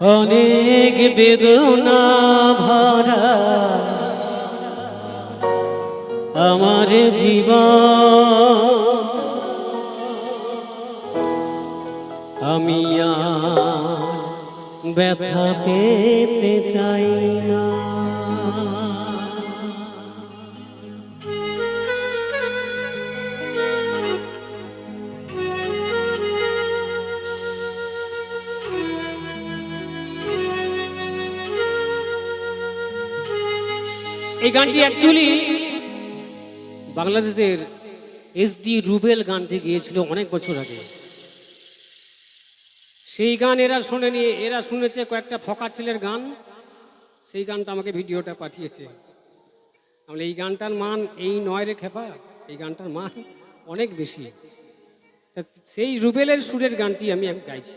অনেক বেদনা ভরা। আমার জীবন আমি ব্যথা পেতে চাই না। এই গানটি অ্যাকচুয়ালি বাংলাদেশের এস ডি রুবেল গানটি গিয়েছিল অনেক বছর আগে। সেই গান এরা শোনেনি, এরা শুনেছে কয়েকটা ফকা ছেলের গান, সেই গানটা আমাকে ভিডিওটা পাঠিয়েছে। আমরা এই গানটার মান এই নয় রে খেপা, এই গানটার মান অনেক বেশি। সেই রুবেলের সুরের গানটি আমি গাইছি।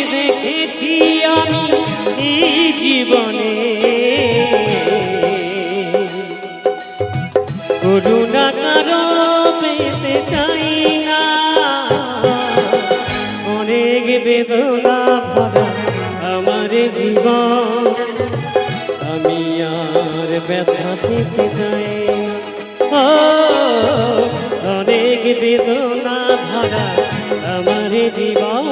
দেখেছি আমি এই জীবনে। করুণা কারও পেতে চাই না। অনেক বেদনা ভরা আমার জীবন। আমি আর ব্যথা পেতে চাই অনেক বেদনা ভরা আমার জীবন।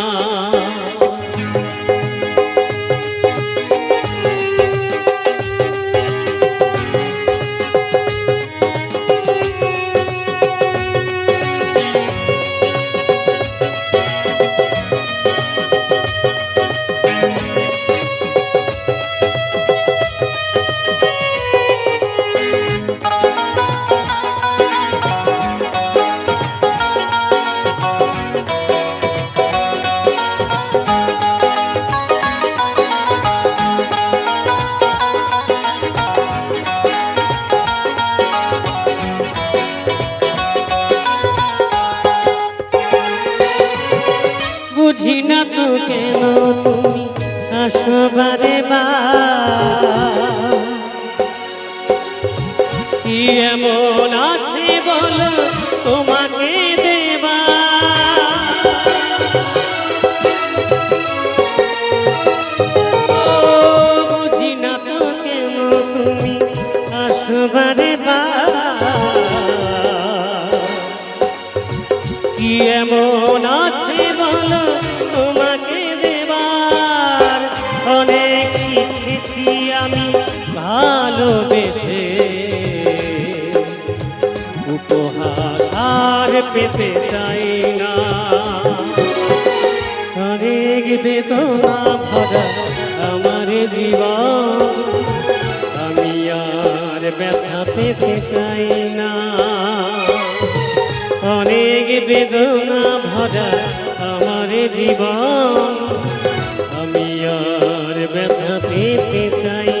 কেন তুমি আসবারে বা? কি এমন আছে বলো তোমাকে দেবা? বুঝি না তো কেন তুমি আসবারে বা? কি এমন আছে বলো তোমাকে দেবার। অনেক শিখেছি আমি ভালোবেসে। উপহার পেতে চাই না। অনেক বেদনা ভরা আমার জীবন। আমি আর ব্যথা পেতে চাই না। অনেক বেদনা ভরা জীবন আমি আর ব্যথা পেতে চাই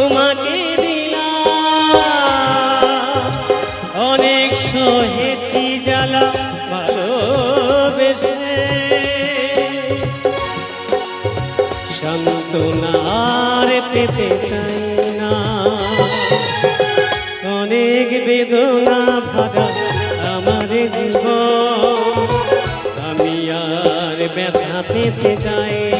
তোমাকে দিলাম। অনেক সহেছি জ্বালা ভালোবেসে। সান্ত্বনার পেতে চাই না। অনেক বেদনা ভরা আমার জীবন। আমি আর ব্যথা পেতে চাই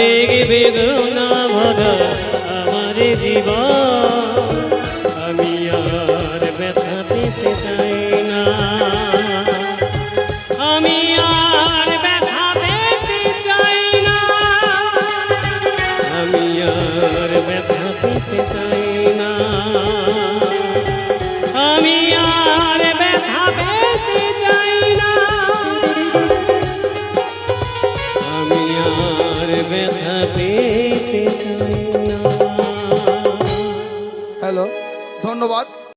অনেক বেদনা ভরা আমার জীবন।